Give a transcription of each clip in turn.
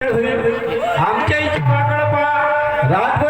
आमच्या इथे पहा.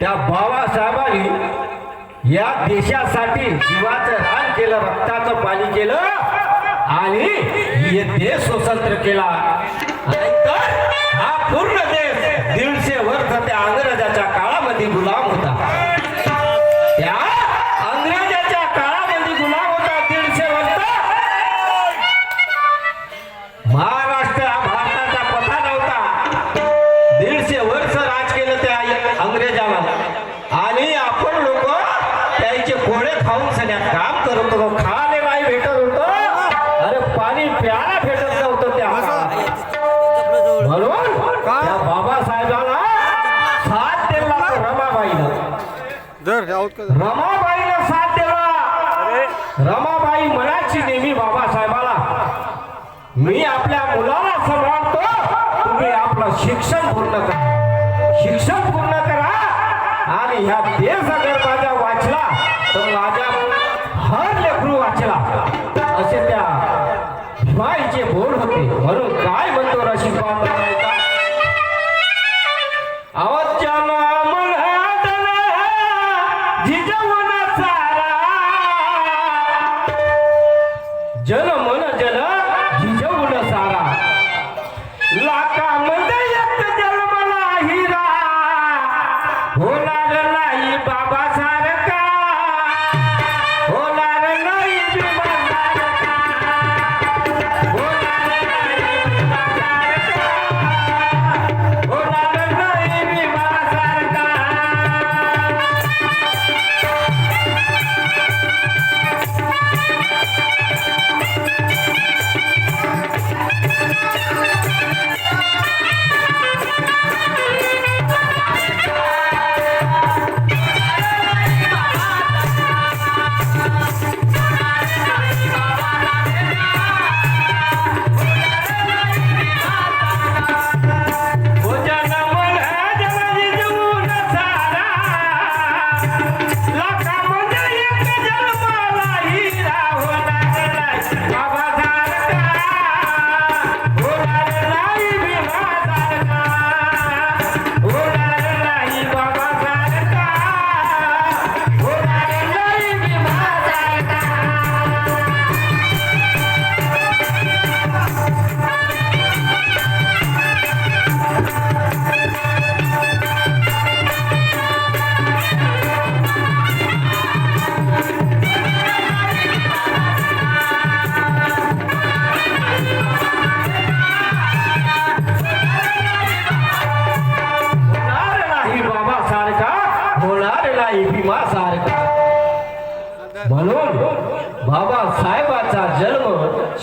त्या बाबासाहेबांनी या देशासाठी जीवाचं रान केलं रक्ताचं पाणी केलं आणि हे देश स्वतंत्र केला. हा पूर्ण देश दीडशे वर्ष त्या अंग्रेजाच्या काळामध्ये गुलाम होता. त्या अंग्रेजाच्या काळामध्ये गुलाम होता दीडशे वर्ष. महाराष्ट्र हा भारताचा पथा नव्हता दीडशे वर्ष राज केलं त्या अंग्रेजाला. आणि आपण लोक त्याचे कोडे खाऊन सगळ्यात काम करत होतो. खाले कर रमाबाईनं साथ दिला रमाबाई म्हणायची नेहमी बाबासाहेबाला मी आपल्या मुलाला सांभाळतो. तुम्ही आपलं शिक्षण पूर्ण करा. शिक्षण पूर्ण करा. आणि ह्या देश अगर माझा वाचला तर माझ्या हर लेकरू वाचला. असे त्या भीमाईचे बोल होते. म्हणून काय म्हणतो रशीद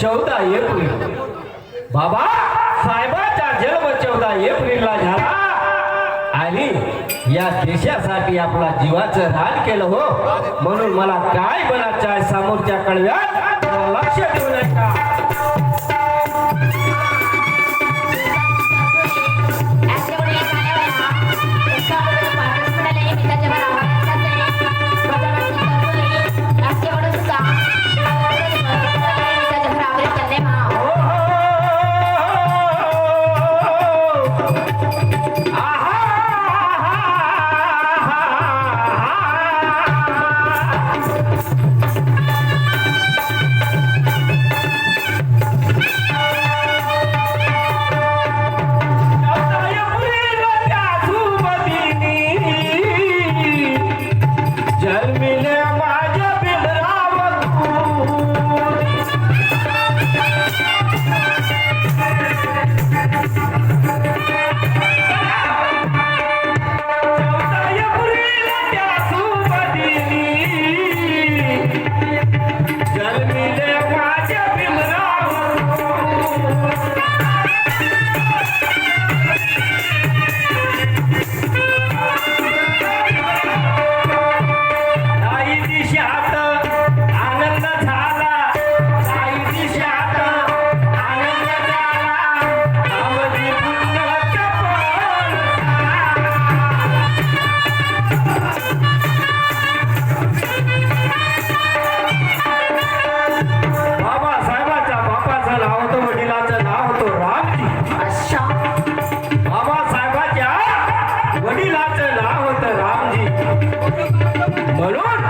चौदा एप्रिल. बाबा साहेबाचा जन्म चौदा एप्रिलला झाला. आणि या देशासाठी आपला जीवाचं रान केलं हो. म्हणून मला काय बनायचं आहे समोरच्या कळव्यात लक्ष देऊ नका. म्हणून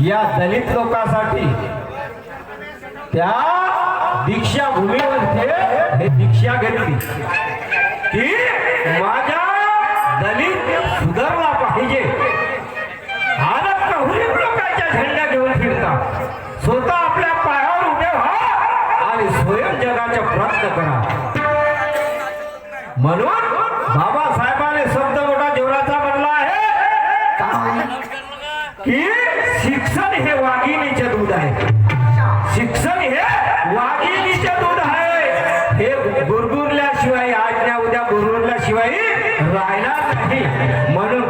या दलित लोकांसाठी त्या दीक्षा हे दीक्षा घेतली. की माझ्या दलित सुधारला पाहिजे. आज लोकांच्या झेंड्या घेऊन फिरता? स्वतः आपल्या पायावर उभे व्हा आणि स्वयं जगाचा प्रयत्न करा. म्हणून गुरगुरल्याशिवाय आजच्या उद्या गुरगुरल्याशिवाय राहणार नाही. म्हणून